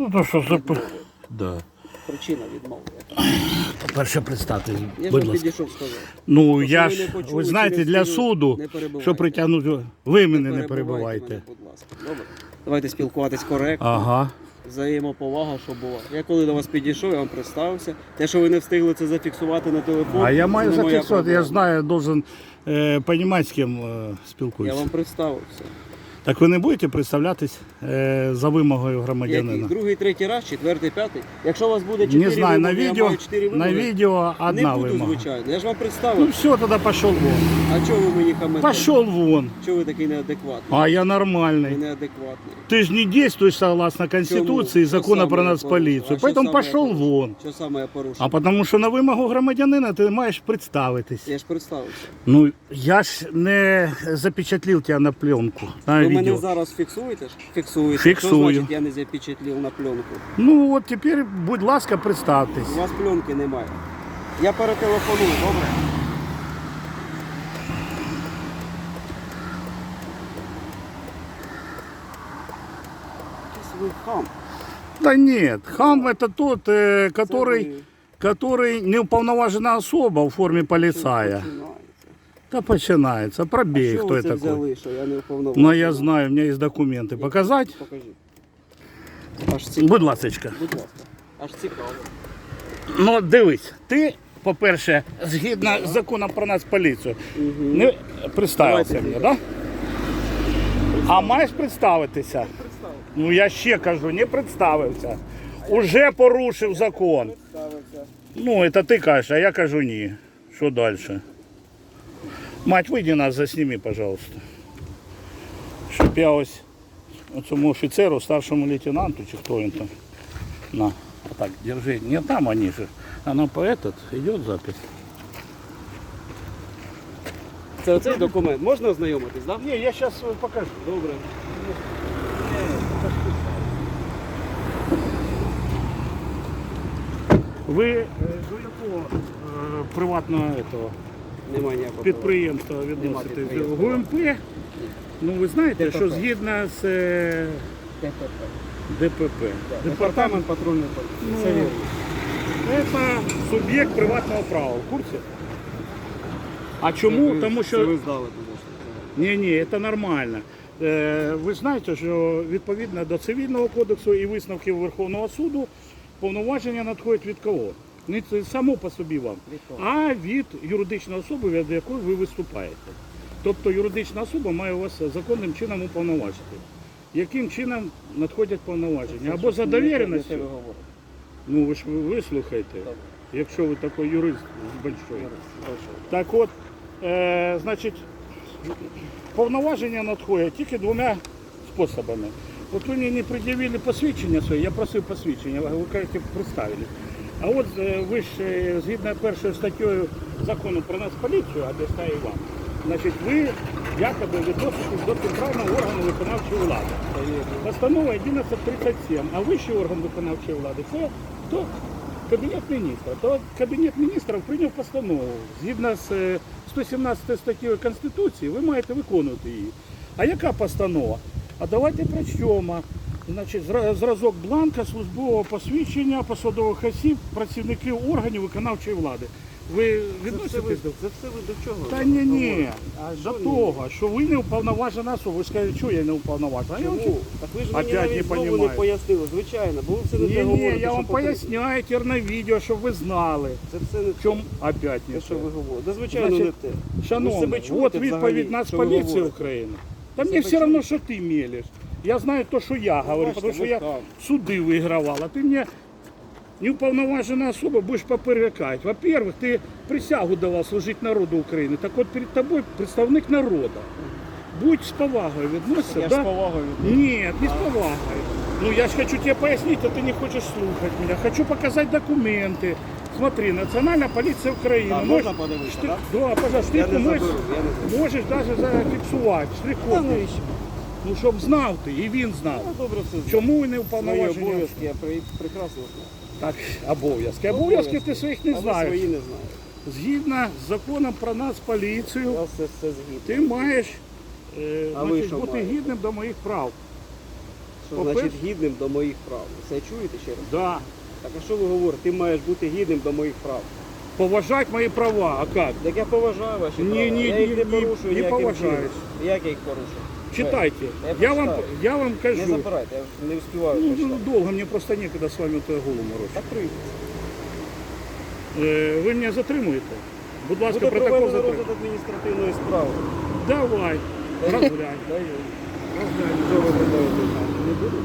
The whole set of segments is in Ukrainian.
Ну то що відмови. да. Причина відмови. По-перше, представте, Я будь ласка. підійшов сказав. Ну Просто я ви ж, не почули, ви знаєте, через для суду, не перебивайте. що притягнуть, ви мене не перебивайте мене, будь ласка. Добре? Давайте спілкуватись коректно. Ага. Взаємоповага, що була. Я коли до вас підійшов, я вам представився. Те, що ви не встигли це зафіксувати на телефон. А я маю не моя зафіксувати, я проблема. знаю, я должен е, розуміти, з ким е, Я спілкуюся. вам представився. Так ви не будете представлятись е, за вимогою Який? громадянина? Другий, третій раз, четвертий, п'ятий. Якщо у вас буде чотири Не знаю, на вимоги, я відео, маю чотири на вимоги, відео не одна буду, вимога. звичайно. Я ж вам Ну представив. все, тоді пішов вон. А чого ви мені хамите? Пішов вон. Чого ви такий неадекватний? А я Ви нормальний. неадекватний. Ты же не действуешь согласно Конституции и Чому? закона про я нацполицию. порушив? А що Поэтому саме я пошел порушив? вон. Що саме я порушив? А потому що на вимогу громадянина ти маєш представитись. Я ж представився. Ну, я ж не запечатлів тебе на пленку, на Ви мене відео. зараз фіксуєте ж? Фіксуєте. Фіксую. Що значить я не запечатлів на пленку? Ну, от тепер, будь ласка, представтесь. У вас пленки немає. Я перетелефоную, добре? Якийсь ви хам. Да нет, хам это тот, э, который, Це ви. который не уполноважена особа в формі поліцая. Починається. Та починається. Пробей, хто це це взяли, що я не вповноважений? Ну, я знаю, у меня есть документы. Показать? Покажіть. Аж цікаво. Будь ласочка. Будь ласка. Аж цікаво. Ну, дивись, ти, по-перше, згідно з законом про нацполіцію, не представився Давайте, мені, так? Да? А маєш представитися? Ну я ще кажу, не представився. Уже порушив закон. Ну, це ти кажеш, а я кажу ні. Що далі? Мать, вийди нас, засніми, пожалуйста. Щоб я ось цьому офіцеру, старшому лейтенанту, чи хто він там. На, а так, держи. Не там они же. Оно по этот идет запись. Це оцей документ. Можна ознайомитись, так? Не, я сейчас покажу. Добре. Ви е, до якого е, приватного этого, Немає ніякого. Підприємства відноситесь? підприємства. ГУМП? Ну ви знаєте, ДПП. що згідно з е, ДПП. Департамент патрульної поліції. Ну, Це суб'єкт приватного права, в курсі? А чому? Це ви- Тому Це що ви здали, тому що. Ні, ні, це нормально. Е, Ви знаєте, що відповідно до цивільного кодексу і висновків Верховного суду повноваження надходять від кого? Не це само по собі вам, а від юридичної особи, від якої ви виступаєте. Тобто юридична особа має вас законним чином уповноважити. Яким чином надходять повноваження? Або за довіреністю, ну ви ж вислухайте, якщо ви такий юрист большой. Так от, е, значить, повноваження надходять тільки двома способами. От ви мені не пред'явили посвідчення своє, я просив посвідчення, ви кажете, представили. А от е, ви ж е, згідно першою статтею закону про нас поліцію, а де стає вам, значить, ви якоби відноситесь до центрального органу виконавчої влади. Постанова 1137, а вищий орган виконавчої влади це то Кабінет міністра. То Кабінет міністрів прийняв постанову. Згідно з е, 117 статтею Конституції, ви маєте виконувати її. А яка постанова? А давайте прочтемо. Значить, зразок бланка службового посвідчення посадових осіб, працівників органів виконавчої влади. Ви Це ви, відноситесь до це все ви до чого? та ні, ні. А до ні? того, що ви не уповноважена особа. Ви скажете, що я не уповноважена. А я Чому? Так ви ж мені не навіть знову не понімаю. пояснили, звичайно, бо ви все не те Ні, ні, говорите, я вам поясняю тепер на відео, щоб ви знали. Це все не В чому опять не те, що ви говорите. Да, звичайно, Значить, не те. Себе от відповідь Нацполіції? України. Та мені все одно, що ти мелеш. Я знаю те, що я говорю, бачите, тому що ви я хам. суди вигравав. А ти мені неуповноважена особа будеш поперекати. Во-первых, ти присягу давав служити народу України. Так от перед тобою представник народу. Будь з повагою відноситься. Я ж да? з повагою відношу. Нет, не с повагой. Ну я же хочу тебе пояснить, а ты не хочешь слушать меня. Хочу показать документы. Смотри, Национальная полиция Украины. Так, Можешь- можна подивитися, Штри- так? Да, пожалуйста, Я штриху не можеш, заберу, я не заберу. можеш даже зафіксувати. Та Штрихом. навіщо? Ну, щоб знав ти, і він знав. Я добре все знаю. Чому не Мої уповноважені? обов'язки я при- прекрасно знаю. Так, обов'язки. Обов'язки ти своїх не А ви знаєш. свої не знаєте. Згідно з законом про нацполіцію, Я все, все згідно. ти маєш е, А ви значить, що бути маєте? гідним до моїх прав. Що По-перше- значить гідним до моїх прав? Це чуєте ще раз? Да. Так а що ви говорите? Ти маєш бути гідним до моїх прав. Поважать мої права, а як? Так я поважаю ваші Ні, права. ні, я їх ні, не ні, порушую не ніяким поважаєш. чином. Як я їх порушую? Читайте. Я Я вам, я вам Не забирайте, я не успіваю Ну, прочитати. ну, долго, мне просто некогда с вами то голову морочить. Так. Е, Ви мене затримуєте? Будь ласка, Буде протокол проведено затримуйте. розгляд адміністративної справи. Давай, розглянь. Даю. Не буду?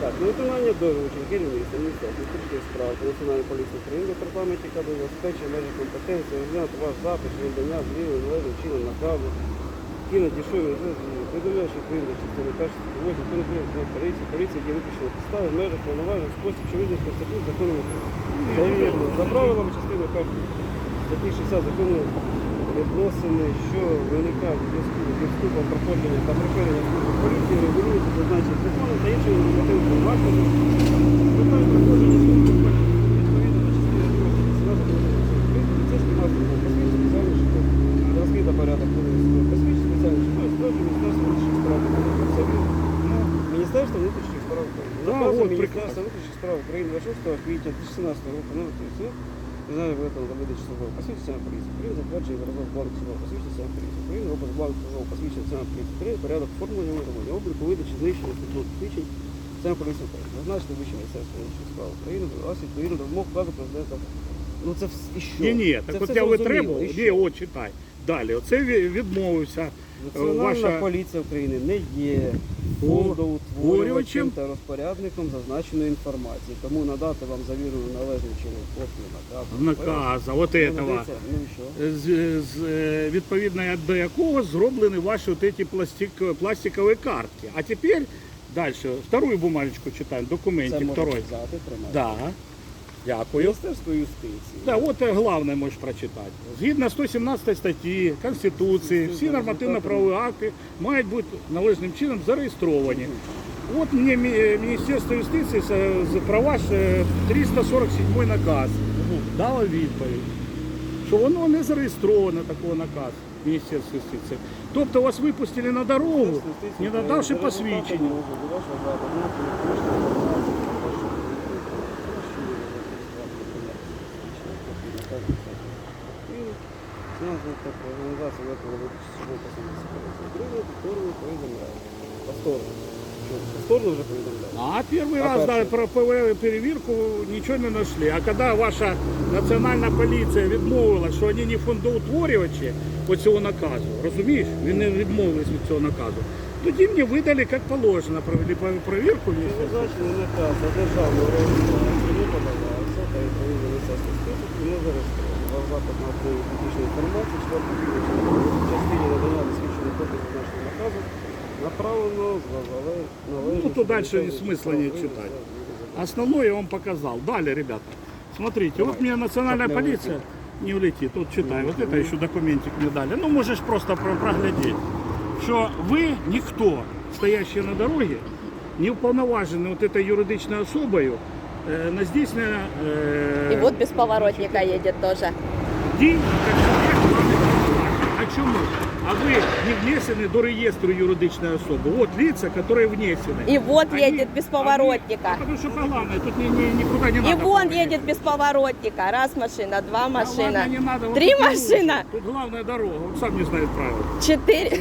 Так, на виконання доручень керівництва Міністерства внутрішніх справ та Національної поліції України департаменті КД забезпечує межі компетенції розглянути ваш запит і надання зліви належним чином наказу, які надійшов від повідомляючи України частини першої статті 8 закону України про поліції, поліція є виключно підстави в межах повноважень спосіб, що визначено Конституції законом. Це. За правилами частини першої статті 60 закону відносини, що виникають зв'язку зі вступом проходження та припинення служби поліції, регулюються зазначені законом та іншими нормативними актами. Питання проходження служби поліції відповідно до частини 2 статті 17 поліцейський має службу посвідчення спеціальний школ. Зразки та порядок посвідчення спеціальний школ, справді Міністерство внутрішніх справ України. Це він. Міністерство внутрішніх справ України. Да, Наказом от, Міністерства прекрасно. внутрішніх справ України 26 квітня 2017 року номер 37 Знаю виготовлено до видачі службового посвідчення поліції. Україна затверджує зразок бланку службового посвідчення поліції. Україна робить бланк службового посвідчення Національної поліції України, порядок оформлення вироблення, обліку, видачі, знищення посвідчень Національної поліції України. Зазначити вище Міністерство внутрішніх справ України, вас відповідно до вимог вказу президента. Ну це і? Ні, ні, Це так от я витребував. Ні, от читай. Далі. Оце відмовився. Національна ваша- поліція України не є фондоутворювачем та розпорядником зазначеної інформації. Тому надати вам завірену належним чином копію наказу. Наказа, от этого. Ну? З, з, е, відповідно до якого зроблені ваші от эти пластик, пластикові картки. А тепер далі, вторую бумажечку читаємо, Це документик можна второй. взяти, тримати. Да. Дякую. Міністерство юстиції. Да, от головне можеш прочитати. Згідно 117 статті Конституції, всі нормативно-правові акти мають бути належним чином зареєстровані. От мені Міністерство юстиції про ваш е, 347 наказ дало відповідь, що воно не зареєстровано такого наказу Міністерства юстиції. Тобто вас випустили на дорогу, не надавши посвідчення. Організація виконала України повторно повідомляє. Повторно. Що, Повторно вже повідомляє. А первый А раз перший? про перевірку, нічого не знайшли. А коли ваша національна поліція відмовила, що вони не фондоутворювачі по цього наказу, розумієш? Вони відмовились від цього наказу. Тоді мені видали, як положено, провели перевірку. Це зазначений наказ на державну реєстрацію не подавався та відповідно Міністерство списку не зареєстровано. Ваш запит на отримання технічної інформації, четвертої частині надання досвідченої копії зазначеного наказу направлено з належним... Ну, тут дальше и смысла не читать. Основное я вам показал. Далее, ребята, смотрите, вот мне национальная Чтоб не полиция не улетит. Вот читай, вот это еще документик мне дали. Ну, можешь просто про- проглядеть, что вы никто, стоящий на дороге, не уполноважены вот этой юридичной особою э, на здійснення э, И вот без поворотника едет тоже. дій як суб'єкт влади повноважень. А чому? А ви не внесені до реєстру юридичної особи. От лица, які внесені. И вот Они- едет без поворотника. они- потому что главное, тут ни, ни- никуда не И надо. вон поворотить. едет без поворотника. Раз машина, два А ладно, машина, не надо, вот три тут не машина, лучше. Тут главная дорога, он сам не знает правил. четыре.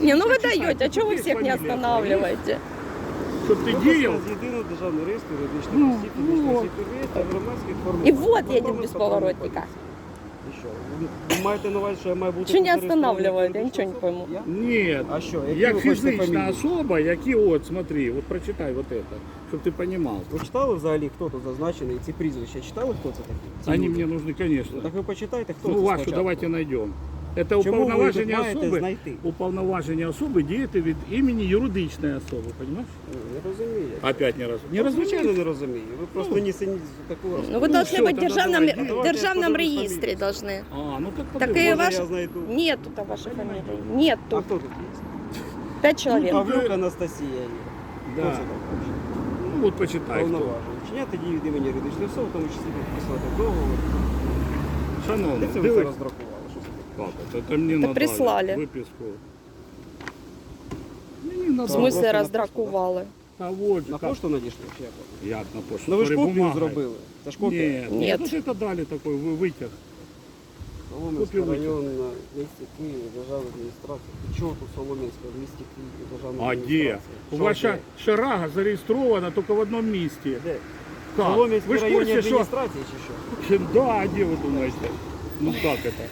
Не, ну вы Почитай, даете, а тут чего вы есть всех не фамилия, останавливаете? Щоб ти діяв, з єдиного державного реєстру юридичних Ну, осіб, ну, фізичних осіб юридичних та громадських форм. И вот едет без поворотника. І що? Ви маєте на увазі, що я маю бути Что не зареєстрований? Я ничего не пойму. Я? ні. А що? Які Як ви хочете фізична фамілії? особа, які от, смотри, от прочитай вот это, щоб ти розумів. Ви читали взагалі, хто тут зазначений, ці прізвища? Читали, хто це такий? Ці Они люди? мне нужны, конечно. Так ви почитайте, хто Ну, це вашу спочатку. давайте найдем. Это Чому ви їх уповноваження маєте особи, знайти? уповноваження особи діяти від імені юридичної особи, понимаешь? Ну, Не розумію. Опять не раз. Не Не розумієш? звичайно не розумію. Ви просто Ну. не синіть такого. Ну вы Ну, должны всё, быть в тогда державном, давай, в давайте я державном подивлюсь реестре фамилию. должны. А, ну так Так подивись. и Може, ваш... я знайду. Нет тут вашей фамилии. Нет А тут. хто тут є? Пять человек. Павлюк Анастасія є. Хто Да. це такий? Ну от почитай. хто. Повноважений. Вчиняти дії від імені юридичної особи, в тому числі підписати договор. Де Шановний, це ви це дивись. роздрахували? Що це таке? Папа, это мне надо прислали. выписку. Мне не на В Просто смысле на роздракували? А вот, На как- пошту надійшли чи як? Як на пошту? Ну ви ж копію Бумагой. зробили. Це ж копія. Нет, Нет. нет. Ну, это дали такой вы- вытяг. Солом'янська Копію районна в місті Києві, державна адміністрація. Чого тут Солом'янська в місті Києві, державна А где? адміністрація? У Що ваша де? шарага зареєстрована только в одном месте. Де? Как? Солом'янській Вы ж в районній курсе, что... адміністрації чи що? Да, а где вы думаете? Ну как это?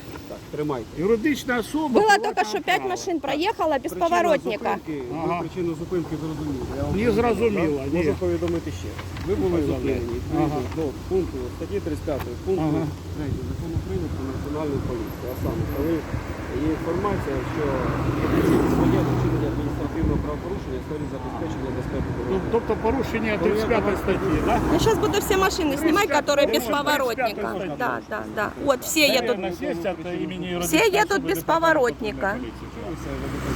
Тримайте. Юридична особа... Было приватного только что пять права. машин проехало без Причина поворотника. зупинки, Ага. причину зупинки зрозуміли. Я вам Не зрозуміло, ні. Можу повідомити ще. Ви були Повідомляй. зупинені відповідно Ага. до пункту статті 35 пункту Ага. 3 закону України про національну поліцію. А саме, коли є інформація, що своє вчинення адміністративного правопорушення в сфері забезпечення безпеки Ну, дорожнього. Тобто порушення 35 статті, да? Ну сейчас буду все машины снимать, которые без 35 поворотника. статья. Да, да, да. Вот все едут. Наверное, сесть от имени Все юридичной едут особы без Департамента поворотника. патрульной полиции. Що ви себе ведете?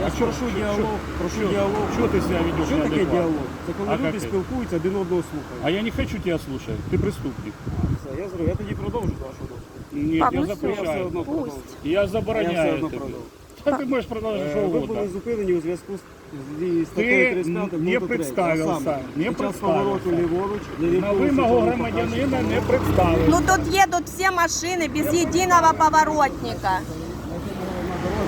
Я А ж що- прошу що- діалог, що- прошу що- діалог. Що ти себе ведеш? Що таке неадекватно? діалог? Це коли А люди як ти? спілкуються, один одного слухають. А я не хочу тебя слушать. Ты преступник. Все, я зрозумів. Я тоді продовжу з вашого дозволу. Нет, Пап, я ну всё. Я все запрещаю. одно продовжу. Пусть. Я Я все забороняю одно тебе. продовжу. А ти можеш продовжити, що что Ви угодно. були зупинені у зв'язку з зі статтею Ти 35 не пункту 3. представився, саме, не під час представився. повороту ліворуч, На вимогу громадянина не представив. Ну тут едут все машины без единого поворотника.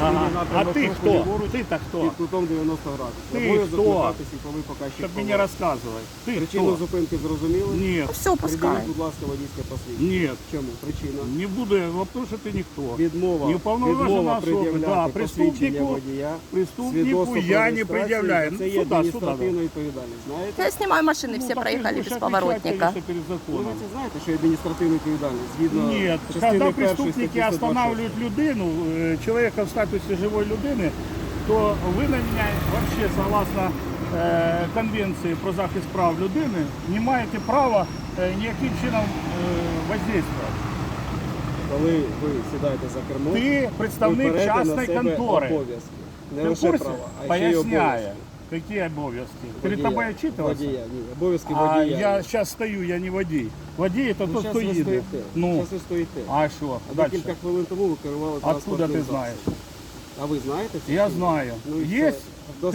Ага. А Напрямок ты руху кто? ліворуч Ты-то Під кто? кутом 90 градусів. Ти Обов'язок хто? вмикати світловий показчик Чтоб мне не повороту. рассказывай. Ты Причину кто? зупинки зрозуміли? Нет, Все, пускай. Приділіть, будь ласка, водійське посвідчення. нет. Чому? Причина? Не буду я, потому что ты никто. Відмова, Неуповноважена відмова особа, пред'являти да, посвідчення преступнику, водія, Преступнику свідоцтво про я не реєстрацію, предъявляю. Це Ну, є сюда, сюда. адміністративна відповідальність. Знаєте? Я снимаю машины, все Ну, так ты проехали будешь без отвечать, поворотника. конечно, перед Ну, ви законом. це знаєте, що є адміністративна відповідальність згідно Нет, частини когда першої преступники статті 126. останавливают людину, э, человека в статусе живой людини, то ви на вообще согласно е, Конвенції про захист прав людини не маєте права е, ніяким чином е, воздействувати. Коли ви сідаєте за кермо, Ти представник берете частної контори. обов'язки. Не лише курсі? права, а ще й обов'язки. Які обов'язки? Перед тобою отчитываться? Водія, ні, обов'язки А водія. я зараз стою, я не водій. Водій це ну, тот, хто ви їде. стоїте. Ну, Щас ви стоїте. а що? А Дальше. декілька хвилин тому ви керували Откуда транспортним ти засобом. А ви знаєте? це? Я знаю. Ну, і Є достатньо.